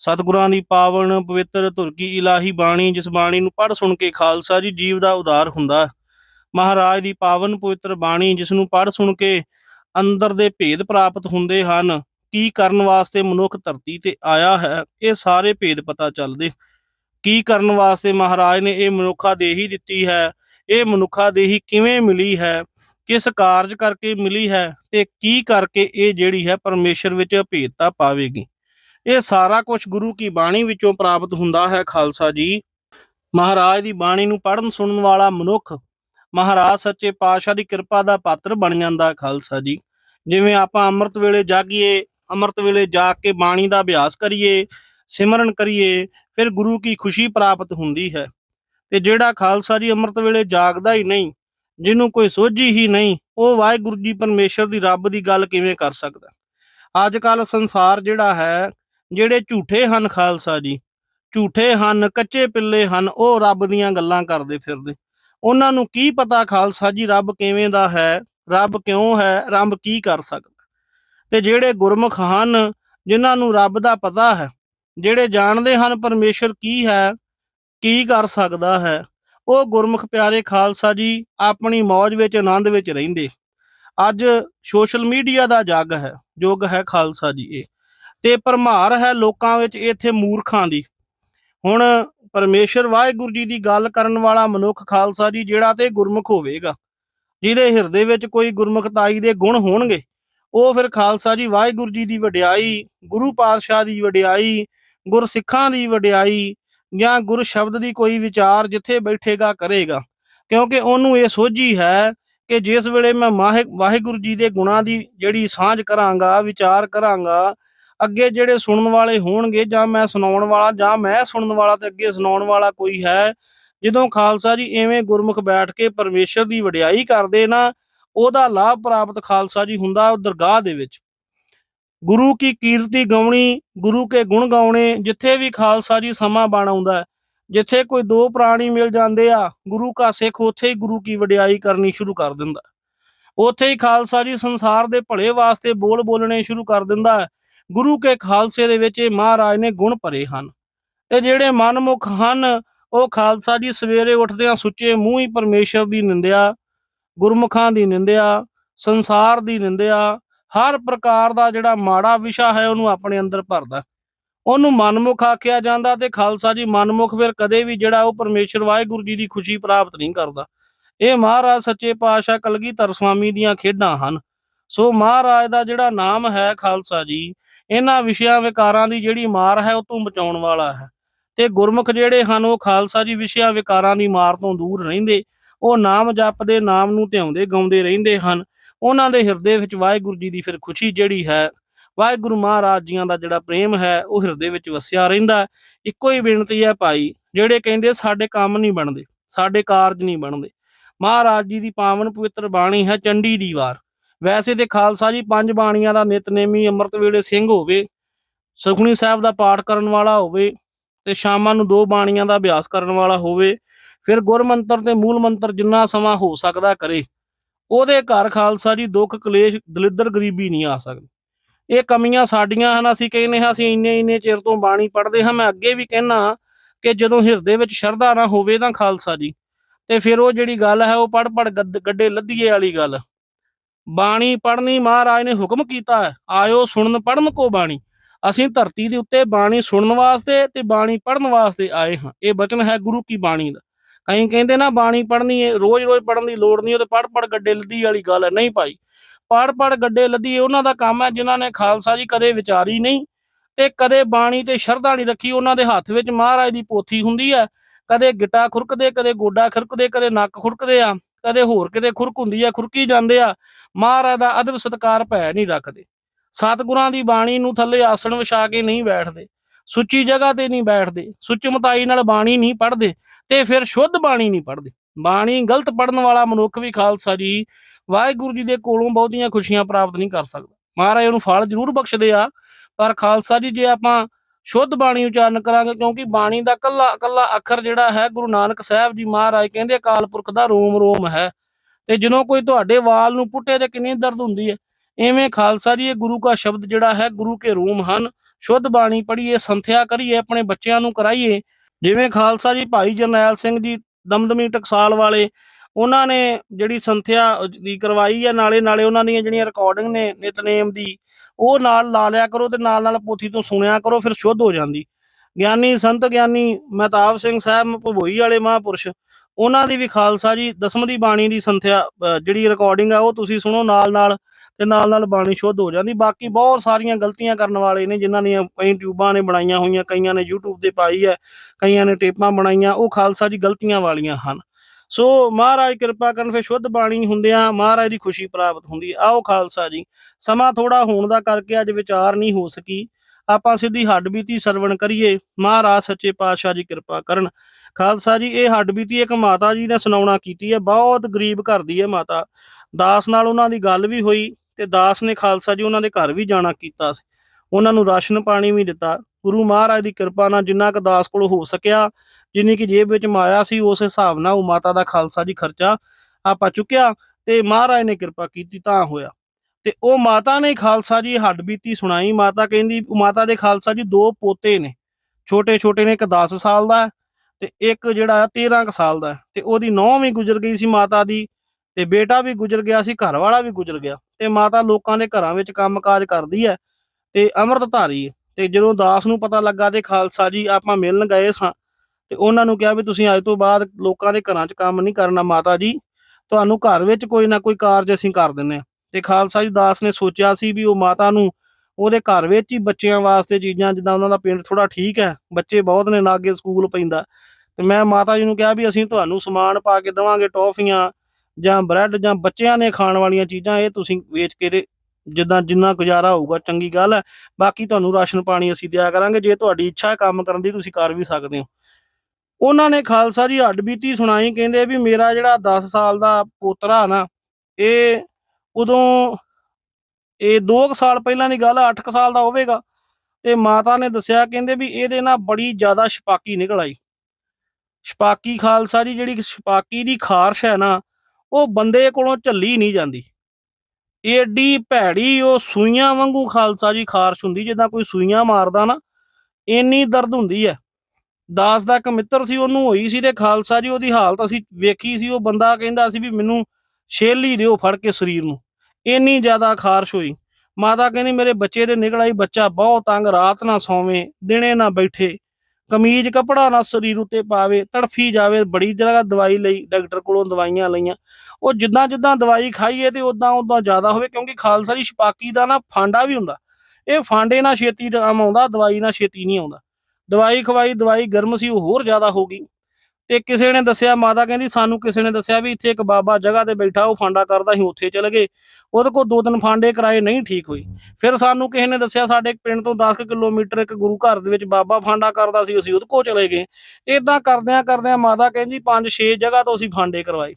ਸਤਿਗੁਰਾਂ ਦੀ ਪਾਵਨ ਪਵਿੱਤਰ ਧੁਰ ਕੀ ਇਲਾਹੀ ਬਾਣੀ, ਜਿਸ ਬਾਣੀ ਨੂੰ ਪੜ੍ਹ ਸੁਣ ਕੇ ਖਾਲਸਾ ਜੀ ਜੀਵ ਦਾ ਉਦਾਰ ਹੁੰਦਾ ਹੈ। ਮਹਾਰਾਜ ਦੀ ਪਾਵਨ ਪਵਿੱਤਰ ਬਾਣੀ, ਜਿਸ ਨੂੰ ਪੜ੍ਹ ਸੁਣ ਕੇ ਅੰਦਰ ਦੇ ਭੇਦ ਪ੍ਰਾਪਤ ਹੁੰਦੇ ਹਨ, ਕੀ ਕਰਨ ਵਾਸਤੇ ਮਨੁੱਖ ਧਰਤੀ ਤੇ ਆਇਆ ਹੈ, ਇਹ ਸਾਰੇ ਭੇਦ ਪਤਾ ਚੱਲਦੇ ਕੀ ਕਰਨ ਵਾਸਤੇ ਮਹਾਰਾਜ ਨੇ ਇਹ ਮਨੁੱਖਾ ਦੇਹੀ ਦਿੱਤੀ ਹੈ, ਇਹ ਮਨੁੱਖਾ ਦੇਹੀ ਕਿਵੇਂ ਮਿਲੀ ਹੈ, ਕਿਸ ਕਾਰਜ ਕਰਕੇ ਮਿਲੀ ਹੈ ਤੇ ਕੀ ਕਰਕੇ ਇਹ ਜਿਹੜੀ ਹੈ ਪਰਮੇਸ਼ਰ ਵਿੱਚ ਭੇਦਤਾ ਪਾਵੇਗੀ ਇਹ ਸਾਰਾ ਕੁਝ ਗੁਰੂ ਕੀ ਬਾਣੀ ਵਿੱਚੋਂ ਪ੍ਰਾਪਤ ਹੁੰਦਾ ਹੈ ਖਾਲਸਾ ਜੀ। ਮਹਾਰਾਜ ਦੀ ਬਾਣੀ ਨੂੰ ਪੜਨ ਸੁਣਨ ਵਾਲਾ ਮਨੁੱਖ ਮਹਾਰਾਜ ਸੱਚੇ ਪਾਤਸ਼ਾਹ ਦੀ ਕਿਰਪਾ ਦਾ ਪਾਤਰ ਬਣ ਜਾਂਦਾ ਖਾਲਸਾ ਜੀ। ਜਿਵੇਂ ਆਪਾਂ ਅੰਮ੍ਰਿਤ ਵੇਲੇ ਜਾਗੀਏ, ਅੰਮ੍ਰਿਤ ਵੇਲੇ ਜਾਗ ਕੇ ਬਾਣੀ ਦਾ ਅਭਿਆਸ ਕਰੀਏ, ਸਿਮਰਨ ਕਰੀਏ, ਫਿਰ ਗੁਰੂ ਕੀ ਖੁਸ਼ੀ ਪ੍ਰਾਪਤ ਹੁੰਦੀ ਹੈ। ਤੇ ਜਿਹੜਾ ਖਾਲਸਾ ਜੀ ਅੰਮ੍ਰਿਤ ਵੇਲੇ ਜਾਗਦਾ ਹੀ ਨਹੀਂ, ਜਿਹਨੂੰ ਕੋਈ ਸੋਝੀ ਹੀ ਨਹੀਂ, ਉਹ ਵਾਹਿਗੁਰੂ ਜੀ ਪਰਮੇਸ਼ਰ ਦੀ ਰੱਬ ਦੀ ਗੱਲ ਕਿਵੇਂ ਕਰ ਸਕਦਾ? ਅੱਜ ਕੱਲ ਸੰਸਾਰ ਜਿਹੜਾ ਹੈ ਜਿਹੜੇ ਝੂਠੇ ਹਨ ਖਾਲਸਾ ਜੀ, ਝੂਠੇ ਹਨ, ਕੱਚੇ ਪਿੱਲੇ ਹਨ, ਉਹ ਰੱਬ ਦੀਆਂ ਗੱਲਾਂ ਕਰਦੇ ਫਿਰਦੇ। ਉਹਨਾਂ ਨੂੰ ਕੀ ਪਤਾ ਖਾਲਸਾ ਜੀ ਰੱਬ ਕਿਵੇਂ ਦਾ ਹੈ, ਰੱਬ ਕਿਉਂ ਹੈ, ਰੱਬ ਕੀ ਕਰ ਸਕਦਾ? ਤੇ ਜਿਹੜੇ ਗੁਰਮੁਖ ਹਨ, ਜਿਨ੍ਹਾਂ ਨੂੰ ਰੱਬ ਦਾ ਪਤਾ ਹੈ, ਜਿਹੜੇ ਜਾਣਦੇ ਹਨ ਪਰਮੇਸ਼ਰ ਕੀ ਹੈ, ਕੀ ਕਰ ਸਕਦਾ ਹੈ, ਉਹ ਗੁਰਮੁਖ ਪਿਆਰੇ ਖਾਲਸਾ ਜੀ ਆਪਣੀ ਮौज ਵਿੱਚ ਆਨੰਦ ਵਿੱਚ ਰਹਿੰਦੇ। ਅੱਜ ਸੋਸ਼ਲ ਮੀਡੀਆ ਦਾ ਜੱਗ ਹੈ ਯੁੱਗ ਹੈ ਖਾਲਸਾ ਜੀ ਇਹ। ਤੇ ਭਰਮਾਰ ਹੈ ਲੋਕਾਂ ਵਿੱਚ ਇੱਥੇ ਮੂਰਖਾਂ ਦੀ। ਹੁਣ ਪਰਮੇਸ਼ਰ ਵਾਹਿਗੁਰੂ ਜੀ ਦੀ ਗੱਲ ਕਰਨ ਵਾਲਾ ਮਨੁੱਖ ਖਾਲਸਾ ਜੀ ਜਿਹੜਾ ਤੇ ਗੁਰਮੁਖ ਹੋਵੇਗਾ, ਜਿਹਦੇ ਹਿਰਦੇ ਵਿੱਚ ਕੋਈ ਗੁਰਮੁਖਤਾਈ ਦੇ ਗੁਣ ਹੋਣਗੇ, ਉਹ ਫਿਰ ਖਾਲਸਾ ਜੀ ਵਾਹਿਗੁਰੂ ਜੀ ਦੀ ਵਡਿਆਈ, ਗੁਰੂ ਪਾਤਸ਼ਾਹ ਦੀ ਵਡਿਆਈ, ਗੁਰਸਿੱਖਾਂ ਦੀ ਵਡਿਆਈ ਜਾਂ ਗੁਰ ਸ਼ਬਦ ਦੀ ਕੋਈ ਵਿਚਾਰ ਜਿੱਥੇ ਬੈਠੇਗਾ ਕਰੇਗਾ। ਕਿਉਂਕਿ ਉਹਨੂੰ ਇਹ ਸੋਝੀ ਹੈ ਕਿ ਜਿਸ ਵੇਲੇ ਮੈਂ ਮਾਹਿ- ਵਾਹਿਗੁਰੂ ਜੀ ਦੇ ਗੁਣਾਂ ਦੀ ਜਿਹੜੀ ਸਾਂਝ ਕਰਾਂਗਾ, ਵਿਚਾਰ ਕਰਾਂਗਾ ਅੱਗੇ ਜਿਹੜੇ ਸੁਣਨ ਵਾਲੇ ਹੋਣਗੇ ਜਾਂ ਮੈਂ ਸੁਣਾਉਣ ਵਾਲਾ ਜਾਂ ਮੈਂ ਸੁਣਨ ਵਾਲਾ ਤੇ ਅੱਗੇ ਸੁਣਾਉਣ ਵਾਲਾ ਕੋਈ ਹੈ, ਜਦੋਂ ਖਾਲਸਾ ਜੀ ਐਵੇਂ ਗੁਰਮੁਖ ਬੈਠ ਕੇ ਪਰਮੇਸ਼ਰ ਦੀ ਵਡਿਆਈ ਕਰਦੇ ਨਾ, ਉਹਦਾ ਲਾਭ ਪ੍ਰਾਪਤ ਖਾਲਸਾ ਜੀ ਹੁੰਦਾ ਉਹ ਦਰਗਾਹ ਦੇ ਵਿੱਚ। ਗੁਰੂ ਕੀ ਕੀਰਤੀ ਗਾਉਣੀ, ਗੁਰੂ ਕੇ ਗੁਣ ਗਾਉਣੇ, ਜਿੱਥੇ ਵੀ ਖਾਲਸਾ ਜੀ ਸਮਾਂ ਬਣ ਆਉਂਦਾ ਜਿੱਥੇ ਕੋਈ ਦੋ ਪ੍ਰਾਣੀ ਮਿਲ ਜਾਂਦੇ ਆ, ਗੁਰੂ ਕਾ ਸਿੱਖ ਉੱਥੇ ਹੀ ਗੁਰੂ ਕੀ ਵਡਿਆਈ ਕਰਨੀ ਸ਼ੁਰੂ ਕਰ ਦਿੰਦਾ ਉੱਥੇ ਹੀ ਖਾਲਸਾ ਜੀ ਸੰਸਾਰ ਦੇ ਭਲੇ ਵਾਸਤੇ ਬੋਲ ਬੋਲਣੇ ਸ਼ੁਰੂ ਕਰ ਦਿੰਦਾ ਗੁਰੂ ਕੇ ਖਾਲਸੇ ਦੇ ਵਿੱਚ ਇਹ ਮਹਾਰਾਜ ਨੇ ਗੁਣ ਭਰੇ ਹਨ। ਤੇ ਜਿਹੜੇ ਮਨਮੁਖ ਹਨ, ਉਹ ਖਾਲਸਾ ਜੀ ਸਵੇਰੇ ਉੱਠਦਿਆਂ ਸੁੱਚੇ ਮੂੰਹ ਹੀ ਪਰਮੇਸ਼ਰ ਦੀ ਨਿੰਦਿਆ, ਗੁਰਮੁਖਾਂ ਦੀ ਨਿੰਦਿਆ, ਸੰਸਾਰ ਦੀ ਨਿੰਦਿਆ, ਹਰ ਪ੍ਰਕਾਰ ਦਾ ਜਿਹੜਾ ਮਾੜਾ ਵਿਸ਼ਾ ਹੈ ਉਹਨੂੰ ਆਪਣੇ ਅੰਦਰ ਭਰਦਾ। ਉਹਨੂੰ ਮਨਮੁਖ ਆਖਿਆ ਜਾਂਦਾ ਤੇ ਖਾਲਸਾ ਜੀ ਮਨਮੁਖ ਫਿਰ ਕਦੇ ਵੀ ਜਿਹੜਾ ਉਹ ਪਰਮੇਸ਼ਰ ਵਾਹਿਗੁਰੂ ਜੀ ਦੀ ਖੁਸ਼ੀ ਪ੍ਰਾਪਤ ਨਹੀਂ ਕਰਦਾ। ਇਹ ਮਹਾਰਾਜ ਸੱਚੇ ਪਾਤਸ਼ਾਹ ਕਲਗੀਧਰ ਸੁਆਮੀ ਦੀਆਂ ਖੇਡਾਂ ਹਨ। ਸੋ ਮਹਾਰਾਜ ਦਾ ਜਿਹੜਾ ਨਾਮ ਹੈ ਖਾਲਸਾ ਜੀ ਇਹਨਾਂ ਵਿਸ਼ਿਆਂ ਵਿਕਾਰਾਂ ਦੀ ਜਿਹੜੀ ਮਾਰ ਹੈ ਉਹ ਤੋਂ ਬਚਾਉਣ ਵਾਲਾ ਹੈ। ਤੇ ਗੁਰਮੁਖ ਜਿਹੜੇ ਹਨ, ਉਹ ਖਾਲਸਾ ਜੀ ਵਿਸ਼ਿਆਂ ਵਿਕਾਰਾਂ ਦੀ ਮਾਰ ਤੋਂ ਦੂਰ ਰਹਿੰਦੇ, ਉਹ ਨਾਮ ਜਪਦੇ ਨਾਮ ਨੂੰ ਧਿਆਉਂਦੇ, ਗਾਉਂਦੇ ਰਹਿੰਦੇ ਹਨ। ਉਹਨਾਂ ਦੇ ਹਿਰਦੇ ਵਿੱਚ ਵਾਹਿਗੁਰੂ ਜੀ ਦੀ ਫਿਰ ਖੁਸ਼ੀ ਜਿਹੜੀ ਹੈ, ਵਾਹਿਗੁਰੂ ਮਹਾਰਾਜ ਜੀਆਂ ਦਾ ਜਿਹੜਾ ਪ੍ਰੇਮ ਹੈ, ਉਹ ਹਿਰਦੇ ਵਿੱਚ ਵਸਿਆ ਰਹਿੰਦਾ ਹੈ। ਇੱਕੋ ਹੀ ਬੇਨਤੀ ਹੈ ਭਾਈ, ਜਿਹੜੇ ਕਹਿੰਦੇ ਸਾਡੇ ਕੰਮ ਨਹੀਂ ਬਣਦੇ, ਸਾਡੇ ਕਾਰਜ ਨਹੀਂ ਬਣਦੇ। ਮਹਾਰਾਜ ਜੀ ਦੀ ਪਾਵਨ ਪਵਿੱਤਰ ਬਾਣੀ ਹੈ, ਚੰਡੀ ਦੀ ਵਾਰ ਵੈਸੇ ਤੇ ਖਾਲਸਾ ਜੀ ਪੰਜ ਬਾਣੀਆਂ ਦਾ ਨਿਤਨੇਮੀ ਅੰਮ੍ਰਿਤ ਵੇਲੇ ਸਿੰਘ ਹੋਵੇ ਸੁਖਣੀ ਸਾਹਿਬ ਦਾ ਪਾਠ ਕਰਨ ਵਾਲਾ ਹੋਵੇ ਤੇ ਸ਼ਾਮਾਂ ਨੂੰ ਦੋ ਬਾਣੀਆਂ ਦਾ ਅਭਿਆਸ ਕਰਨ ਵਾਲਾ ਹੋਵੇ, ਫਿਰ ਗੁਰ ਮੰਤਰ ਤੇ ਮੂਲ ਮੰਤਰ ਜਿੰਨਾ ਸਮਾਂ ਹੋ ਸਕਦਾ ਕਰੇ। ਉਹਦੇ ਘਰ ਖਾਲਸਾ ਜੀ ਦੁੱਖ, ਕਲੇਸ਼, ਦਲਿੱਦਰ, ਗਰੀਬੀ ਨਹੀਂ ਆ ਸਕਦੀ। ਇਹ ਕਮੀਆਂ ਸਾਡੀਆਂ ਹਨ, ਅਸੀਂ ਕਹਿੰਦੇ ਹਾਂ, ਅਸੀਂ ਇੰਨੇ ਇੰਨੇ ਚਿਰ ਤੋਂ ਬਾਣੀ ਪੜ੍ਹਦੇ ਹਾਂ। ਮੈਂ ਅੱਗੇ ਵੀ ਕਹਿਣਾ ਕਿ ਜਦੋਂ ਹਿਰਦੇ ਵਿੱਚ ਸ਼ਰਧਾ ਨਾ ਹੋਵੇ ਤਾਂ ਖਾਲਸਾ ਜੀ। ਤੇ ਫਿਰ ਉਹ ਜਿਹੜੀ ਗੱਲ ਹੈ, ਉਹ ਪੜ ਪੜ ਗੱਡੇ ਲੱਦੀਏ ਵਾਲੀ ਗੱਲ। ਬਾਣੀ ਪੜ੍ਹਨੀ ਮਹਾਰਾਜ ਨੇ ਹੁਕਮ ਕੀਤਾ ਹੈ, ਆਇਓ ਸੁਣਨ ਪੜਨ ਕੋ ਬਾਣੀ। ਅਸੀਂ ਧਰਤੀ ਦੇ ਉੱਤੇ ਬਾਣੀ ਸੁਣਨ ਵਾਸਤੇ ਤੇ ਬਾਣੀ ਪੜਨ ਵਾਸਤੇ ਆਏ ਹਾਂ। ਇਹ ਬਚਨ ਹੈ ਗੁਰੂ ਕੀ ਬਾਣੀ ਦਾ। ਕਈ ਕਹਿੰਦੇ ਨਾ ਬਾਣੀ ਪੜ੍ਹਨੀ ਹੈ ਰੋਜ਼-ਰੋਜ਼ ਪੜਨ ਦੀ ਲੋੜ ਨਹੀਂ, ਉਹ ਤੇ ਪੜ-ਪੜ ਗੱਡੇ ਲੱਦੀ ਵਾਲੀ ਗੱਲ ਹੈ। ਨਹੀਂ ਭਾਈ ਪੜ-ਪੜ ਗੱਡੇ ਲੱਦੀ ਉਹਨਾਂ ਦਾ ਕੰਮ ਹੈ ਜਿਨ੍ਹਾਂ ਨੇ ਖਾਲਸਾ ਜੀ ਕਦੇ ਵਿਚਾਰੀ ਨਹੀਂ ਤੇ ਕਦੇ ਬਾਣੀ ਤੇ ਸ਼ਰਧਾ ਨਹੀਂ ਰੱਖੀ। ਉਹਨਾਂ ਦੇ ਹੱਥ ਵਿੱਚ ਮਹਾਰਾਜ ਦੀ ਪੋਥੀ ਹੁੰਦੀ ਹੈ। ਕਦੇ ਗਿੱਟਾ ਖੁਰਕਦੇ, ਕਦੇ ਗੋਡਾ ਖੁਰਕਦੇ, ਕਦੇ ਨੱਕ ਖੁਰਕਦੇ ਆ। ਕਦੇ ਹੋਰ ਕਿਤੇ ਖੁਰਕ ਹੁੰਦੀ ਆ, ਖੁਰਕੀ ਜਾਂਦੇ ਆ, ਮਹਾਰਾਜ ਦਾ ਅਦਬ ਸਤਕਾਰ ਭੈ ਨਹੀਂ ਰੱਖਦੇ। ਸਤਿਗੁਰਾਂ ਦੀ ਬਾਣੀ ਨੂੰ ਥੱਲੇ ਆਸਣ ਵਿਛਾ ਕੇ ਨਹੀਂ ਬੈਠਦੇ, ਸੁੱਚੀ ਜਗ੍ਹਾ ਤੇ ਨਹੀਂ ਬੈਠਦੇ, ਸੁੱਚ ਮਤਾਈ ਨਾਲ ਬਾਣੀ ਨਹੀਂ ਪੜ੍ਹਦੇ ਤੇ ਫਿਰ ਸ਼ੁੱਧ ਬਾਣੀ ਨਹੀਂ ਪੜ੍ਹਦੇ। ਬਾਣੀ ਗਲਤ ਪੜਨ ਵਾਲਾ ਮਨੁੱਖ ਵੀ ਖਾਲਸਾ ਜੀ, ਵਾਹਿਗੁਰੂ ਜੀ ਦੇ ਕੋਲੋਂ ਬਹੁਤੀਆਂ ਖੁਸ਼ੀਆਂ ਪ੍ਰਾਪਤ ਨਹੀਂ ਕਰ ਸਕਦਾ। ਮਹਾਰਾਜ ਉਹਨੂੰ ਫਲ ਜ਼ਰੂਰ ਬਖਸ਼ਦੇ ਆ, ਪਰ ਖਾਲਸਾ ਜੀ ਜੇ ਆਪਾਂ ਸ਼ੁੱਧ ਬਾਣੀ ਉਚਾਰਨ ਕਰਾਂਗੇ ਕਿਉਂਕਿ ਬਾਣੀ ਦਾ ਕੱਲਾ ਕੱਲਾ ਅੱਖਰ ਜਿਹੜਾ ਹੈ ਗੁਰੂ ਨਾਨਕ ਸਾਹਿਬ ਜੀ ਮਹਾਰਾਜ ਕਹਿੰਦੇ ਅਕਾਲ ਪੁਰਖ ਦਾ ਰੋਮ ਰੋਮ ਹੈ। ਤੇ ਜਦੋਂ ਕੋਈ ਤੁਹਾਡੇ ਵਾਲ ਨੂੰ ਪੁੱਟੇ ਤੇ ਕਿੰਨੀ ਦਰਦ ਹੁੰਦੀ ਹੈ। ਐਵੇਂ ਖਾਲਸਾ ਜੀ, ਇਹ ਗੁਰੂ ਕਾ ਸ਼ਬਦ ਜਿਹੜਾ ਹੈ, ਗੁਰੂ ਕੇ ਰੂਮ ਹਨ। ਸ਼ੁੱਧ ਬਾਣੀ ਪੜ੍ਹੀਏ, ਸੰਥਿਆ ਕਰੀਏ, ਆਪਣੇ ਬੱਚਿਆਂ ਨੂੰ ਕਰਾਈਏ। ਜਿਵੇਂ ਖਾਲਸਾ ਜੀ, ਭਾਈ ਜਰਨੈਲ ਸਿੰਘ ਜੀ, ਦਮਦਮੀ ਟਕਸਾਲ ਵਾਲੇ, ਉਹਨਾਂ ਨੇ ਜਿਹੜੀ ਸੰਥਿਆ ਦੀ ਕਰਵਾਈ ਹੈ ਨਾਲੇ ਨਾਲੇ ਉਹਨਾਂ ਦੀਆਂ ਜਿਹੜੀਆਂ ਰਿਕਾਰਡਿੰਗ ਨੇ, ਨਿਤਨੇਮ ਦੀ ਉਹ ਨਾਲ ਲਾ ਲਿਆ ਕਰੋ ਤੇ ਨਾਲ ਨਾਲ ਪੋਥੀ ਤੋਂ ਸੁਣਿਆ ਕਰੋ, ਫਿਰ ਸ਼ੁੱਧ ਹੋ ਜਾਂਦੀ। ਗਿਆਨੀ ਸੰਤ ਗਿਆਨੀ ਮਹਤਾਬ ਸਿੰਘ ਸਾਹਿਬ, ਭਬੋਈ ਵਾਲੇ ਮਹਾਂਪੁਰਸ਼, ਉਹਨਾਂ ਦੀ ਵੀ ਖਾਲਸਾ ਜੀ, ਦਸਮ ਦੀ ਬਾਣੀ ਦੀ ਸੰਥਿਆ ਜਿਹੜੀ ਰਿਕਾਰਡਿੰਗ ਆ, ਉਹ ਤੁਸੀਂ ਸੁਣੋ ਨਾਲ ਨਾਲ ਤੇ ਨਾਲ ਨਾਲ ਬਾਣੀ ਸ਼ੁੱਧ ਹੋ ਜਾਂਦੀ। ਬਾਕੀ ਬਹੁਤ ਸਾਰੀਆਂ ਗਲਤੀਆਂ ਕਰਨ ਵਾਲੇ ਨੇ, ਜਿਨ੍ਹਾਂ ਦੀਆਂ ਕਈ ਟਿਊਬਾਂ ਨੇ ਬਣਾਈਆਂ ਹੋਈਆਂ, ਕਈਆਂ ਨੇ YouTube ਤੇ ਪਾਈ ਹੈ, ਕਈਆਂ ਨੇ ਟੇਪਾਂ ਬਣਾਈਆਂ, ਉਹ ਖਾਲਸਾ ਜੀ ਗਲਤੀਆਂ ਵਾਲੀਆਂ ਹਨ। ਸੋ ਮਹਾਰਾਜ ਕਿਰਪਾ ਕਰਨ ਫਿਰ ਸ਼ੁੱਧ ਬਾਣੀ ਹੁੰਦਿਆਂ ਮਹਾਰਾਜ ਦੀ ਖੁਸ਼ੀ ਪ੍ਰਾਪਤ ਹੁੰਦੀ। ਆਓ ਖਾਲਸਾ ਜੀ, ਸਮਾਂ ਥੋੜਾ ਹੋਣ ਦਾ ਕਰਕੇ ਅੱਜ ਵਿਚਾਰ ਨਹੀਂ ਹੋ ਸਕੀ। ਆਪਾਂ ਸਿੱਧੀ ਹੱਡਬੀਤੀ ਸਰਵਣ ਕਰੀਏ। ਮਹਾਰਾਜ ਸੱਚੇ ਪਾਤਸ਼ਾਹ ਜੀ ਕਿਰਪਾ ਕਰਨ। ਖਾਲਸਾ ਜੀ, ਇਹ ਹੱਡਬੀਤੀ ਇੱਕ ਮਾਤਾ ਜੀ ਨੇ ਸੁਣਾਉਣਾ ਕੀਤੀ ਹੈ। ਬਹੁਤ ਗਰੀਬ ਘਰ ਦੀ ਹੈ ਮਾਤਾ। ਦਾਸ ਨਾਲ ਉਹਨਾਂ ਦੀ ਗੱਲ ਵੀ ਹੋਈ ਤੇ ਦਾਸ ਨੇ ਖਾਲਸਾ ਜੀ ਉਹਨਾਂ ਦੇ ਘਰ ਵੀ ਜਾਣਾ ਕੀਤਾ ਸੀ। ਉਹਨਾਂ ਨੂੰ ਰਾਸ਼ਨ ਪਾਣੀ ਵੀ ਦਿੱਤਾ। ਗੁਰੂ ਮਹਾਰਾਜ ਦੀ ਕਿਰਪਾ ਨਾਲ ਜਿੰਨਾ ਕੁ ਦਾਸ ਕੋਲ ਹੋ ਸਕਿਆ, ਜਿੰਨੀ ਕਿ ਜੇਬ ਵਿੱਚ ਮਾਇਆ ਸੀ, ਉਸ ਹਿਸਾਬ ਨਾਲ ਉਹ ਮਾਤਾ ਦਾ ਖਾਲਸਾ ਜੀ ਖਰਚਾ ਆਪਾਂ ਚੁੱਕਿਆ ਤੇ ਮਹਾਰਾਜ ਨੇ ਕਿਰਪਾ ਕੀਤੀ ਤਾਂ ਹੋਇਆ। ਤੇ ਉਹ ਮਾਤਾ ਨੇ ਖਾਲਸਾ ਜੀ ਹੱਡ ਬੀਤੀ ਸੁਣਾਈ, ਮਾਤਾ ਕਹਿੰਦੀ, ਮਾਤਾ ਦੇ ਖਾਲਸਾ ਜੀ ਦੋ ਪੋਤੇ ਨੇ ਛੋਟੇ ਛੋਟੇ ਨੇ, ਇੱਕ 10 ਸਾਲ ਦਾ ਤੇ ਇੱਕ ਜਿਹੜਾ 13 ਕੁ ਸਾਲ ਦਾ ਤੇ ਉਹਦੀ ਨੌਂ ਵੀ ਗੁਜ਼ਰ ਗਈ ਸੀ ਮਾਤਾ ਦੀ ਤੇ ਬੇਟਾ ਵੀ ਗੁਜ਼ਰ ਗਿਆ ਸੀ ਘਰ ਵਾਲਾ ਵੀ ਗੁਜ਼ਰ ਗਿਆ ਤੇ ਮਾਤਾ ਲੋਕਾਂ ਦੇ ਘਰਾਂ ਵਿੱਚ ਕੰਮਕਾਜ ਕਰਦੀ ਹੈ ਤੇ ਅੰਮ੍ਰਿਤ ਧਾਰੀ ਹੈ। ਤੇ ਜਦੋਂ ਦਾਸ ਨੂੰ ਪਤਾ ਲੱਗਾ ਤੇ ਖਾਲਸਾ ਜੀ ਆਪਾਂ ਮਿਲਣ ਗਏ ਸਾਂ, ਤੇ ਉਹਨਾਂ ਨੂੰ ਕਿਹਾ ਵੀ ਤੁਸੀਂ ਅੱਜ ਤੋਂ ਬਾਅਦ ਲੋਕਾਂ ਦੇ ਘਰਾਂ 'ਚ ਕੰਮ ਨਹੀਂ ਕਰਨਾ ਮਾਤਾ ਜੀ, ਤੁਹਾਨੂੰ ਘਰ ਵਿੱਚ ਕੋਈ ਨਾ ਕੋਈ ਕਾਰਜ ਅਸੀਂ ਕਰ ਦਿੰਨੇ ਆ ਤੇ ਖਾਲਸਾ ਜੀ ਦਾਸ ਨੇ ਸੋਚਿਆ ਸੀ ਵੀ ਉਹ ਮਾਤਾ ਨੂੰ ਉਹਦੇ ਘਰ ਵਿੱਚ ਹੀ ਬੱਚਿਆਂ ਵਾਸਤੇ ਚੀਜ਼ਾਂ, ਜਿੱਦਾਂ ਉਹਨਾਂ ਦਾ ਪਿੰਡ ਥੋੜਾ ਠੀਕ ਹੈ, ਬੱਚੇ ਬਹੁਤ ਨੇ ਲਾਗੇ ਸਕੂਲ ਪੈਂਦਾ। ਤੇ ਮੈਂ ਮਾਤਾ ਜੀ ਨੂੰ ਕਿਹਾ ਵੀ ਅਸੀਂ ਤੁਹਾਨੂੰ ਸਮਾਨ ਪਾ ਕੇ ਦਵਾਂਗੇ, ਟੌਫੀਆਂ ਜਾਂ ਬ੍ਰੈਡ ਜਾਂ ਬੱਚਿਆਂ ਨੇ ਖਾਣ ਵਾਲੀਆਂ ਚੀਜ਼ਾਂ, ਇਹ ਤੁਸੀਂ ਵੇਚ ਕੇ ਤੇ ਜਿੱਦਾਂ ਜਿੰਨਾ ਗੁਜ਼ਾਰਾ ਹੋਊਗਾ, ਚੰਗੀ ਗੱਲ ਹੈ। ਬਾਕੀ ਤੁਹਾਨੂੰ ਰਾਸ਼ਨ ਪਾਣੀ ਅਸੀਂ ਦਿਆ ਕਰਾਂਗੇ। ਜੇ ਤੁਹਾਡੀ ਇੱਛਾ ਹੈ ਕੰਮ ਕਰਨ ਦੀ, ਤੁਸੀਂ ਕਰ ਵੀ ਸਕਦੇ ਹੋ। ਉਹਨਾਂ ਨੇ ਖਾਲਸਾ ਜੀ ਹੱਡ ਬੀਤੀ ਸੁਣਾਈ, ਕਹਿੰਦੇ ਵੀ ਮੇਰਾ ਜਿਹੜਾ 10 ਸਾਲ ਦਾ ਪੋਤਰਾ ਨਾ, ਇਹ ਉਦੋਂ, ਇਹ 2 ਸਾਲ ਪਹਿਲਾਂ ਦੀ ਗੱਲ 8 ਸਾਲ ਦਾ ਹੋਵੇਗਾ। ਤੇ ਮਾਤਾ ਨੇ ਦੱਸਿਆ, ਕਹਿੰਦੇ ਵੀ ਇਹਦੇ ਨਾਲ ਬੜੀ ਜ਼ਿਆਦਾ ਛਪਾਕੀ ਨਿਕਲ ਆਈ। ਛਪਾਕੀ ਖਾਲਸਾ ਜੀ ਜਿਹੜੀ ਛਪਾਕੀ ਦੀ ਖਾਰਸ਼ ਹੈ ਨਾ, ਉਹ ਬੰਦੇ ਕੋਲੋਂ ਝੱਲੀ ਨਹੀਂ ਜਾਂਦੀ। ਏਡੀ ਭੈੜੀ, ਉਹ ਸੂਈਆਂ ਵਾਂਗੂ ਖਾਲਸਾ ਜੀ ਖਾਰਸ਼ ਹੁੰਦੀ, ਜਿੱਦਾਂ ਕੋਈ ਸੂਈਆਂ ਮਾਰਦਾ ਨਾ, ਇੰਨੀ ਦਰਦ ਹੁੰਦੀ ਹੈ। ਦਾਸ ਦਾ ਇੱਕ ਮਿੱਤਰ ਸੀ, ਉਹਨੂੰ ਹੋਈ ਸੀ ਤੇ ਖਾਲਸਾ ਜੀ ਉਹਦੀ ਹਾਲਤ ਅਸੀਂ ਵੇਖੀ ਸੀ, ਉਹ ਬੰਦਾ ਕਹਿੰਦਾ ਸੀ ਵੀ ਮੈਨੂੰ ਛੇਲੀ ਦਿਓ ਫੜ ਕੇ ਸਰੀਰ ਨੂੰ। ਇੰਨੀ ਜ਼ਿਆਦਾ ਖਾਰਸ਼ ਹੋਈ। ਮਾਤਾ ਕਹਿੰਦੀ, ਮੇਰੇ ਬੱਚੇ ਦੇ ਨਿਕਲ ਆਈ, ਬੱਚਾ ਬਹੁਤ ਤੰਗ, ਰਾਤ ਨਾ ਸੌਵੇਂ, ਦਿਨੇ ਨਾ ਬੈਠੇ। ਕਮੀਜ਼ ਕਪੜਾ ਨਾ ਸਰੀਰ ਉੱਤੇ ਪਾਵੇ, ਤੜਫੀ ਜਾਵੇ, ਬੜੀ ਜਗ੍ਹਾ ਦਵਾਈ ਲਈ, ਡਾਕਟਰ ਕੋਲੋਂ ਦਵਾਈਆਂ ਲਈਆਂ। ਉਹ ਜਿੱਦਾਂ ਜਿੱਦਾਂ ਦਵਾਈ ਖਾਈਏ ਤੇ ਉਦਾਂ ਉਦਾਂ ਜ਼ਿਆਦਾ ਹੋਵੇ, ਕਿਉਂਕਿ ਖਾਲਸਾ ਦੀ ਛਪਾਕੀ ਦਾ ਨਾ ਫਾਂਡਾ ਵੀ ਹੁੰਦਾ। ਇਹ ਫਾਂਡੇ ਨਾਲ ਛੇਤੀ ਆਮ ਆਉਂਦਾ, ਦਵਾਈ ਨਾਲ ਛੇਤੀ ਨਹੀਂ ਆਉਂਦਾ। ਦਵਾਈ ਖਵਾਈ, ਦਵਾਈ ਗਰਮ ਸੀ, ਉਹ ਹੋਰ ਜ਼ਿਆਦਾ ਹੋ ਗਈ। ਤੇ ਕਿਸੇ ਨੇ ਦੱਸਿਆ, ਮਾਤਾ ਕਹਿੰਦੀ ਸਾਨੂੰ ਕਿਸੇ ਨੇ ਦੱਸਿਆ ਵੀ ਇੱਥੇ ਇੱਕ ਬਾਬਾ ਜਗ੍ਹਾ ਤੇ ਬੈਠਾ, ਉਹ ਫਾਂਡਾ ਕਰਦਾ ਸੀ, ਉੱਥੇ ਚਲੇ ਗਏ। ਉਹਦੇ ਕੋਲ ਦੋ ਤਿੰਨ ਫਾਂਡੇ ਕਰਾਏ ਨਹੀਂ ਠੀਕ ਹੋਈ ਫਿਰ ਸਾਨੂੰ ਕਿਸੇ ਨੇ ਦੱਸਿਆ, ਸਾਡੇ ਪਿੰਡ ਤੋਂ 10 ਕਿਲੋਮੀਟਰ ਇੱਕ ਗੁਰੂ ਘਰ ਦੇ ਵਿੱਚ ਬਾਬਾ ਫਾਂਡਾ ਕਰਦਾ ਸੀ, ਅਸੀਂ ਉਹਦੇ ਕੋਲ ਚਲੇ ਗਏ। ਇਦਾਂ ਕਰਦਿਆਂ ਕਰਦਿਆਂ ਮਾਤਾ ਕਹਿੰਦੀ 5-6 ਜਗ੍ਹਾ ਤੋਂ ਅਸੀਂ ਫਾਂਡੇ ਕਰਵਾਏ।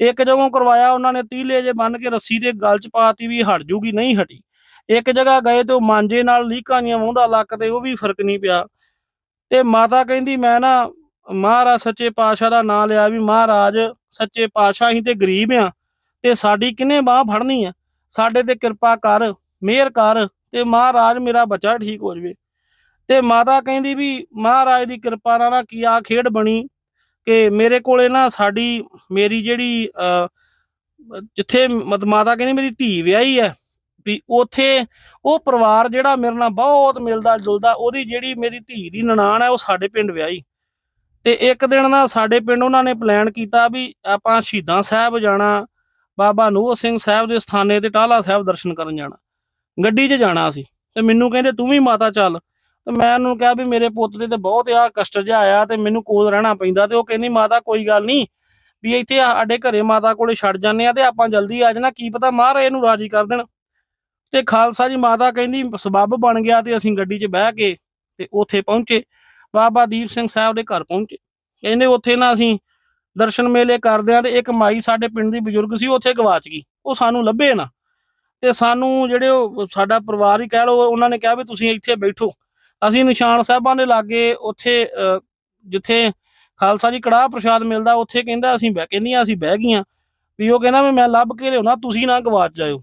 ਇੱਕ ਜਗ੍ਹਾ ਕਰਵਾਇਆ, ਉਹਨਾਂ ਨੇ ਤੀਲੇ ਜੇ ਬੰਨ ਕੇ ਰੱਸੀ ਦੇ ਗਲ 'ਚ ਪਾਤੀ ਵੀ ਹਟ ਜੂਗੀ, ਨਹੀਂ ਹਟੀ। ਇੱਕ ਜਗ੍ਹਾ ਗਏ ਤੇ ਉਹ ਮਾਂਜੇ ਨਾਲ ਲੀਕਾਂ ਦੀਆਂ ਵਾਹੁੰਦਾ, ਲੱਕ ਤੇ ਉਹ ਵੀ ਫ਼ਰਕ ਨਹੀਂ ਪਿਆ। ਤੇ ਮਾਤਾ ਕਹਿੰਦੀ, ਮੈਂ ਨਾ ਮਹਾਰਾਜ ਸੱਚੇ ਪਾਤਸ਼ਾਹ ਦਾ ਨਾਮ ਲਿਆ ਵੀ ਮਹਾਰਾਜ ਸੱਚੇ ਪਾਤਸ਼ਾਹ ਹੀ ਤੇ ਗਰੀਬ ਆ ਤੇ ਸਾਡੀ ਕਿੰਨੇ ਬਾਹ ਫੜਨੀ ਆ? ਸਾਡੇ ਤੇ ਕਿਰਪਾ ਕਰ ਮਿਹਰ ਕਰ ਤੇ ਮਹਾਰਾਜ ਮੇਰਾ ਬੱਚਾ ਠੀਕ ਹੋ ਜਵੇ। ਤੇ ਮਾਤਾ ਕਹਿੰਦੀ ਵੀ ਮਹਾਰਾਜ ਦੀ ਕਿਰਪਾ ਨਾਲ ਨਾ ਕੀ ਆ ਖੇਡ ਬਣੀ ਕਿ ਮੇਰੇ ਕੋਲੇ ਨਾ ਸਾਡੀ ਮੇਰੀ ਜਿਹੜੀ ਅ, ਜਿੱਥੇ ਮਤ ਮਾਤਾ ਕਹਿੰਦੀ ਮੇਰੀ ਧੀ ਵਿਆਹੀ ਹੈ ਵੀ ਉਥੇ ਉਹ ਪਰਿਵਾਰ ਜਿਹੜਾ ਮੇਰੇ ਨਾਲ ਬਹੁਤ ਮਿਲਦਾ ਜੁਲਦਾ ਉਹਦੀ ਜਿਹੜੀ ਮੇਰੀ ਧੀ ਦੀ ਨਨਾਣ ਹੈ ਉਹ ਸਾਡੇ ਪਿੰਡ ਵਿਆਹੀ। ਤੇ ਇੱਕ ਦਿਨ ਨਾ ਸਾਡੇ ਪਿੰਡ ਉਹਨਾਂ ਨੇ ਪਲਾਨ ਕੀਤਾ ਵੀ ਆਪਾਂ ਸ਼ਹੀਦਾਂ ਸਾਹਿਬ ਜਾਣਾ, ਬਾਬਾ ਨੂਰ ਸਿੰਘ ਸਾਹਿਬ ਦੇ ਸਥਾਨੇ ਤੇ ਟਾਲਾ ਸਾਹਿਬ ਦਰਸ਼ਨ ਕਰਨ ਜਾਣਾ। ਗੱਡੀ 'ਚ ਜਾਣਾ ਸੀ ਤੇ ਮੈਨੂੰ ਕਹਿੰਦੇ, ਤੂੰ ਵੀ ਮਾਤਾ ਚੱਲ। ਤੇ ਮੈਂ ਉਹਨੂੰ ਕਿਹਾ ਵੀ ਮੇਰੇ ਪੁੱਤ ਦੇ ਤੇ ਬਹੁਤ ਆ ਕਸ਼ਟ ਜਿਹਾ ਆਇਆ ਤੇ ਮੈਨੂੰ ਕੋਲ ਰਹਿਣਾ ਪੈਂਦਾ ਤੇ ਉਹ ਕਹਿੰਦੀ, ਮਾਤਾ, ਕੋਈ ਗੱਲ ਨਹੀਂ, ਵੀ ਇੱਥੇ ਸਾਡੇ ਘਰੇ ਮਾਤਾ ਕੋਲੇ ਛੱਡ ਜਾਂਦੇ ਆ ਤੇ ਆਪਾਂ ਜਲਦੀ ਆ ਜਾਣਾ, ਕੀ ਪਤਾ ਮਹਾਰਾਜ ਇਹਨੂੰ ਰਾਜੀ ਕਰ ਦੇਣ। ਤੇ ਖਾਲਸਾ ਜੀ ਮਾਤਾ ਕਹਿੰਦੀ, ਸਬੱਬ ਬਣ ਗਿਆ ਤੇ ਅਸੀਂ ਗੱਡੀ 'ਚ ਬਹਿ ਕੇ ਤੇ ਉੱਥੇ ਪਹੁੰਚੇ। ਬਾਬਾ ਦੀਪ ਸਿੰਘ ਸਾਹਿਬ ਦੇ ਘਰ ਪਹੁੰਚੇ। ਕਹਿੰਦੇ ਉੱਥੇ ਨਾ ਅਸੀਂ ਦਰਸ਼ਨ ਮੇਲੇ ਕਰਦੇ ਆ ਤੇ ਇੱਕ ਮਾਈ ਸਾਡੇ ਪਿੰਡ ਦੀ ਬਜ਼ੁਰਗ ਸੀ ਉਹ ਉੱਥੇ ਗਵਾਚ ਗਈ। ਉਹ ਸਾਨੂੰ ਲੱਭੇ ਨਾ। ਤੇ ਸਾਨੂੰ ਜਿਹੜੇ ਉਹ ਸਾਡਾ ਪਰਿਵਾਰ ਹੀ ਕਹਿ ਲਓ ਉਹਨਾਂ ਨੇ ਕਿਹਾ ਵੀ ਤੁਸੀਂ ਇੱਥੇ ਬੈਠੋ। ਅਸੀਂ ਨਿਸ਼ਾਨ ਸਾਹਿਬਾਂ ਦੇ ਲਾਗੇ ਉੱਥੇ ਅਹ, ਜਿੱਥੇ ਖਾਲਸਾ ਜੀ ਕੜਾਹ ਪ੍ਰਸ਼ਾਦ ਮਿਲਦਾ ਉੱਥੇ ਕਹਿੰਦਾ ਅਸੀਂ ਬਹਿ ਕਹਿੰਦੀਆਂ ਅਸੀਂ ਬਹਿ ਗਈਆਂ। ਵੀ ਉਹ ਕਹਿੰਦਾ ਵੀ ਮੈਂ ਲੱਭ ਕੇ ਲਿਆਉਣਾ ਤੁਸੀਂ ਨਾ ਗਵਾਚ ਜਾਇਓ।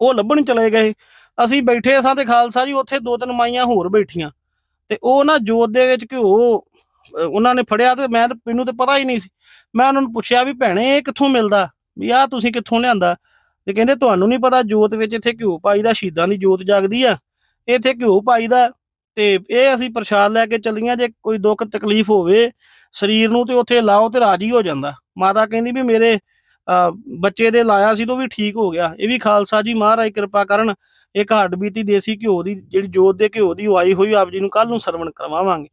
ਉਹ ਲੱਭਣ ਚਲੇ ਗਏ। ਅਸੀਂ ਬੈਠੇ ਸਾਂ ਤੇ ਖਾਲਸਾ ਜੀ ਉੱਥੇ ਦੋ ਤਿੰਨ ਮਾਈਆਂ ਹੋਰ ਬੈਠੀਆਂ। ਤੇ ਉਹ ਨਾ ਜੋਤ ਦੇ ਵਿੱਚ ਘਿਓ ਉਹਨਾਂ ਨੇ ਫੜਿਆ ਤੇ ਮੈਂ ਮੈਨੂੰ ਤੇ ਪਤਾ ਹੀ ਨਹੀਂ ਸੀ। ਮੈਂ ਉਹਨਾਂ ਨੂੰ ਪੁੱਛਿਆ ਵੀ ਭੈਣੇ, ਇਹ ਕਿੱਥੋਂ ਮਿਲਦਾ? ਵੀ ਆਹ ਤੁਸੀਂ ਕਿੱਥੋਂ ਲਿਆਂਦਾ? ਤੇ ਕਹਿੰਦੇ, ਤੁਹਾਨੂੰ ਨਹੀਂ ਪਤਾ ਜੋਤ ਵਿੱਚ ਇੱਥੇ ਘਿਓ ਪਾਈ ਦਾ, ਸ਼ਹੀਦਾਂ ਦੀ ਜੋਤ ਜਾਗਦੀ ਆ। ਇੱਥੇ ਘਿਓ ਪਾਈਦਾ ਤੇ ਇਹ ਅਸੀਂ ਪ੍ਰਸ਼ਾਦ ਲੈ ਕੇ ਚੱਲੀਆਂ, ਜੇ ਕੋਈ ਦੁੱਖ ਤਕਲੀਫ ਹੋਵੇ, ਸਰੀਰ ਨੂੰ ਤੇ ਉੱਥੇ ਲਾਓ ਤੇ ਰਾਜੀ ਹੋ ਜਾਂਦਾ। ਮਾਤਾ ਕਹਿੰਦੀ ਵੀ ਮੇਰੇ ਬੱਚੇ ਦੇ ਲਾਇਆ ਸੀ ਤਾਂ ਵੀ ਠੀਕ ਹੋ ਗਿਆ। ਇਹ ਵੀ ਖਾਲਸਾ ਜੀ ਮਹਾਰਾਜ ਕਿਰਪਾ ਕਰਨ, ਇਹ ਹੱਡ ਬੀਤੀ ਦੇਸੀ ਘਿਓ ਦੀ, ਜਿਹੜੀ ਜੋਤ ਦੇ ਘਿਓ ਦੀ ਉਹ ਆਈ ਹੋਈ, ਆਪ ਜੀ ਨੂੰ ਕੱਲ ਨੂੰ ਸਰਵਣ ਕਰਵਾਵਾਂਗੇ।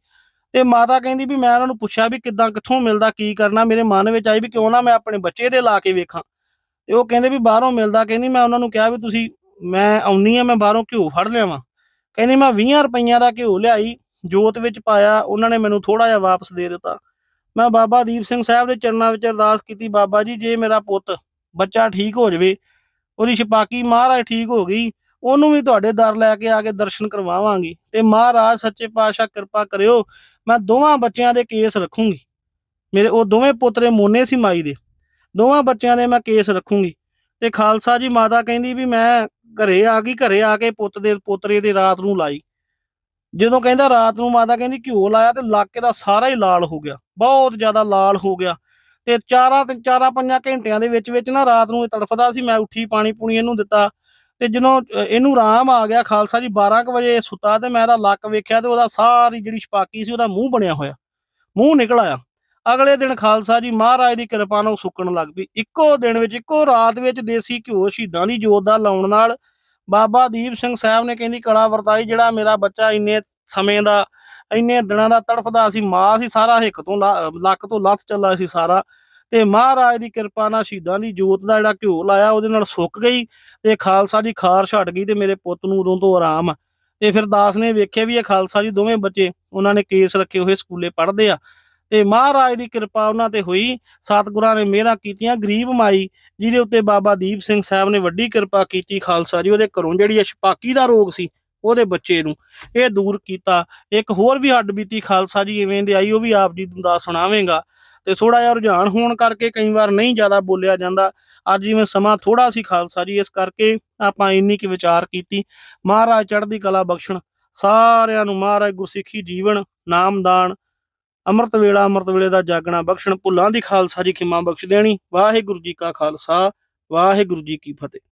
ਤੇ ਮਾਤਾ ਕਹਿੰਦੀ ਵੀ ਮੈਂ ਉਹਨਾਂ ਨੂੰ ਪੁੱਛਿਆ ਵੀ ਕਿੱਦਾਂ, ਕਿੱਥੋਂ ਮਿਲਦਾ, ਕੀ ਕਰਨਾ? ਮੇਰੇ ਮਨ ਵਿੱਚ ਆਈ ਵੀ ਕਿਉਂ ਨਾ ਮੈਂ ਆਪਣੇ ਬੱਚੇ ਦੇ ਲਾ ਕੇ ਵੇਖਾਂ। ਤੇ ਉਹ ਕਹਿੰਦੇ ਵੀ ਬਾਹਰੋਂ ਮਿਲਦਾ, ਕਹਿੰਦੀ ਮੈਂ ਉਹਨਾਂ ਨੂੰ ਕਿਹਾ ਵੀ ਤੁਸੀਂ, ਮੈਂ ਆਉਣੀ ਆ ਮੈਂ ਬਾਹਰੋਂ ਘਿਓ ਫੜ ਲਿਆਵਾਂ। ਕਹਿੰਦੀ ਮੈਂ 20 ਰੁਪਈਆਂ ਦਾ ਘਿਓ ਲਿਆਈ, ਜੋਤ ਵਿੱਚ ਪਾਇਆ, ਉਹਨਾਂ ਨੇ ਮੈਨੂੰ ਥੋੜਾ ਜਿਹਾ ਵਾਪਸ ਦੇ ਦਿੱਤਾ। ਮੈਂ ਬਾਬਾ ਦੀਪ ਸਿੰਘ ਸਾਹਿਬ ਦੇ ਚਰਨਾਂ ਵਿੱਚ ਅਰਦਾਸ ਕੀਤੀ, ਬਾਬਾ ਜੀ, ਜੇ ਮੇਰਾ ਪੁੱਤ ਬੱਚਾ ਠੀਕ ਹੋ ਜਾਵੇ, ਉਹਦੀ ਛਪਾਕੀ ਮਹਾਰਾਜ ਠੀਕ ਹੋ ਗਈ, ਉਹਨੂੰ ਵੀ ਤੁਹਾਡੇ ਦਰ ਲੈ ਕੇ ਆ ਕੇ ਦਰਸ਼ਨ ਕਰਵਾਵਾਂਗੀ ਤੇ ਮਹਾਰਾਜ ਸੱਚੇ ਪਾਤਸ਼ਾਹ ਕਿਰਪਾ ਕਰਿਓ, ਮੈਂ ਦੋਵਾਂ ਬੱਚਿਆਂ ਦੇ ਕੇਸ ਰੱਖੂੰਗੀ। ਮੇਰੇ, ਉਹ ਦੋਵੇਂ ਪੁੱਤਰੇ ਮੋਨੇ ਸੀ ਮਾਈ ਦੇ, ਦੋਵਾਂ ਬੱਚਿਆਂ ਦੇ ਮੈਂ ਕੇਸ ਰੱਖੂੰਗੀ। ਤੇ ਖਾਲਸਾ ਜੀ ਮਾਤਾ ਕਹਿੰਦੀ ਵੀ ਮੈਂ ਘਰੇ ਆ ਗਈ, ਘਰੇ ਆ ਕੇ ਪੁੱਤ ਦੇ, ਪੋਤਰੇ ਦੇ ਰਾਤ ਨੂੰ ਲਾਈ। ਜਦੋਂ ਕਹਿੰਦਾ ਰਾਤ ਨੂੰ ਮਾਤਾ ਕਹਿੰਦੀ ਘਿਓ ਲਾਇਆ ਤੇ ਇਲਾਕੇ ਦਾ ਸਾਰਾ ਹੀ ਲਾਲ ਹੋ ਗਿਆ, ਬਹੁਤ ਜ਼ਿਆਦਾ ਲਾਲ ਹੋ ਗਿਆ। ਤੇ ਚਾਰਾਂ ਤੇ ਚਾਰਾਂ ਪੰਜਾਂ ਘੰਟਿਆਂ ਦੇ ਵਿੱਚ ਵਿੱਚ ਨਾ ਰਾਤ ਨੂੰ ਇਹ ਤੜਫਦਾ ਸੀ, ਮੈਂ ਉੱਠੀ, ਪਾਣੀ ਪੂਣੀ ਇਹਨੂੰ ਦਿੱਤਾ। ਤੇ ਜਦੋਂ ਇਹਨੂੰ ਆਰਾਮ ਆ ਗਿਆ ਖਾਲਸਾ ਜੀ 12 ਕੁ ਵਜੇ ਸੁੱਤਾ ਤੇ ਮੈਂ ਇਹਦਾ ਲੱਕ ਵੇਖਿਆ ਤੇ ਉਹਦਾ ਸਾਰੀ ਜਿਹੜੀ ਛਪਾਕੀ ਸੀ ਉਹਦਾ ਮੂੰਹ ਬਣਿਆ ਹੋਇਆ, ਮੂੰਹ ਨਿਕਲ ਆਇਆ। ਅਗਲੇ ਦਿਨ ਖਾਲਸਾ ਜੀ ਮਹਾਰਾਜ ਦੀ ਕਿਰਪਾ ਨਾਲ ਸੁੱਕਣ ਲੱਗ ਪਈ। ਇੱਕੋ ਦਿਨ ਵਿੱਚ, ਇੱਕੋ ਰਾਤ ਵਿੱਚ ਦੇਸੀ ਘਿਓ ਸ਼ਹੀਦਾਂ ਦੀ ਜੋਤ ਦਾ ਲਾਉਣ ਨਾਲ ਬਾਬਾ ਦੀਪ ਸਿੰਘ ਸਾਹਿਬ ਨੇ ਕਹਿੰਦੀ ਕਲਾ ਵਰਤਾਈ ਜਿਹੜਾ ਮੇਰਾ ਬੱਚਾ ਇੰਨੇ ਸਮੇਂ ਦਾ, ਇੰਨੇ ਦਿਨਾਂ ਦਾ ਤੜਫਦਾ ਸੀ, ਮਾਂ ਸੀ, ਸਾਰਾ ਹਿੱਕ ਤੋਂ ਲੱਕ ਤੋਂ ਲੱਥ ਚੱਲਾ ਸੀ ਸਾਰਾ ਤੇ ਮਹਾਰਾਜ ਦੀ ਕਿਰਪਾ ਨਾਲ ਸ਼ਹੀਦਾਂ ਦੀ ਜੋਤ ਦਾ ਜਿਹੜਾ ਘਿਓ ਲਾਇਆ, ਉਹਦੇ ਨਾਲ ਸੁੱਕ ਗਈ ਤੇ ਖਾਲਸਾ ਦੀ ਖਾਰ ਛੱਡ ਗਈ ਤੇ ਮੇਰੇ ਪੁੱਤ ਨੂੰ ਉਦੋਂ ਤੋਂ ਆਰਾਮ ਆ। ਤੇ ਫਿਰ ਦਾਸ ਨੇ ਵੇਖਿਆ ਵੀ ਇਹ ਖਾਲਸਾ ਜੀ ਦੋਵੇਂ ਬੱਚੇ, ਉਹਨਾਂ ਨੇ ਕੇਸ ਰੱਖੇ ਹੋਏ, ਸਕੂਲੇ ਪੜ੍ਹਦੇ ਆ ਤੇ ਮਹਾਰਾਜ ਦੀ ਕਿਰਪਾ ਉਹਨਾਂ ਤੇ ਹੋਈ। ਸਤਿਗੁਰਾਂ ਨੇ ਮਿਹਰਾਂ ਕੀਤੀਆਂ, ਗਰੀਬ ਮਾਈ, ਜਿਹਦੇ ਉੱਤੇ ਬਾਬਾ ਦੀਪ ਸਿੰਘ ਸਾਹਿਬ ਨੇ ਵੱਡੀ ਕਿਰਪਾ ਕੀਤੀ ਖਾਲਸਾ ਜੀ, ਉਹਦੇ ਘਰੋਂ ਜਿਹੜੀ ਇਹ ਛਪਾਕੀ ਦਾ ਰੋਗ ਸੀ, ਉਹਦੇ ਬੱਚੇ ਨੂੰ ਇਹ ਦੂਰ ਕੀਤਾ। ਇੱਕ ਹੋਰ ਵੀ ਹੱਡ ਬੀਤੀ ਖਾਲਸਾ ਜੀ ਇਵੇਂ ਦੇ ਆਈ, ਉਹ ਵੀ ਆਪ ਜੀ ਨੂੰ ਦੱਸ ਸੁਣਾਵੇਂਗਾ। ਤੇ ਥੋੜਾ ਜਿਹਾ ਰੁਝਾਨ ਹੋਣ ਕਰਕੇ ਕਈ ਵਾਰ ਨਹੀਂ ਜ਼ਿਆਦਾ ਬੋਲਿਆ ਜਾਂਦਾ। ਅੱਜ ਜਿਵੇਂ ਸਮਾਂ ਥੋੜਾ ਸੀ ਖਾਲਸਾ ਜੀ, ਇਸ ਕਰਕੇ ਆਪਾਂ ਇੰਨੀ ਕੀ ਵਿਚਾਰ ਕੀਤੀ। ਮਹਾਰਾਜ ਚੜ੍ਹਦੀ ਕਲਾ ਬਖਸ਼ਣ, ਸਾਰਿਆਂ ਨੂੰ ਮਹਾਰਾਜ ਗੁਰਸਿੱਖੀ ਜੀਵਨ, ਨਾਮਦਾਨ ਅੰਮ੍ਰਿਤ ਵੇਲਾ, ਅੰਮ੍ਰਿਤ ਵੇਲੇ ਦਾ ਜਾਗਣਾ, ਬਖਸ਼ਣ, ਭੁੱਲਾਂ ਦੀ ਖਾਲਸਾ ਜੀ ਖਿਮਾ ਬਖਸ਼ ਦੇਣੀ। ਵਾਹਿਗੁਰੂ ਜੀ ਕਾ ਖਾਲਸਾ, ਵਾਹਿਗੁਰੂ ਜੀ ਕੀ ਫਤਿਹ।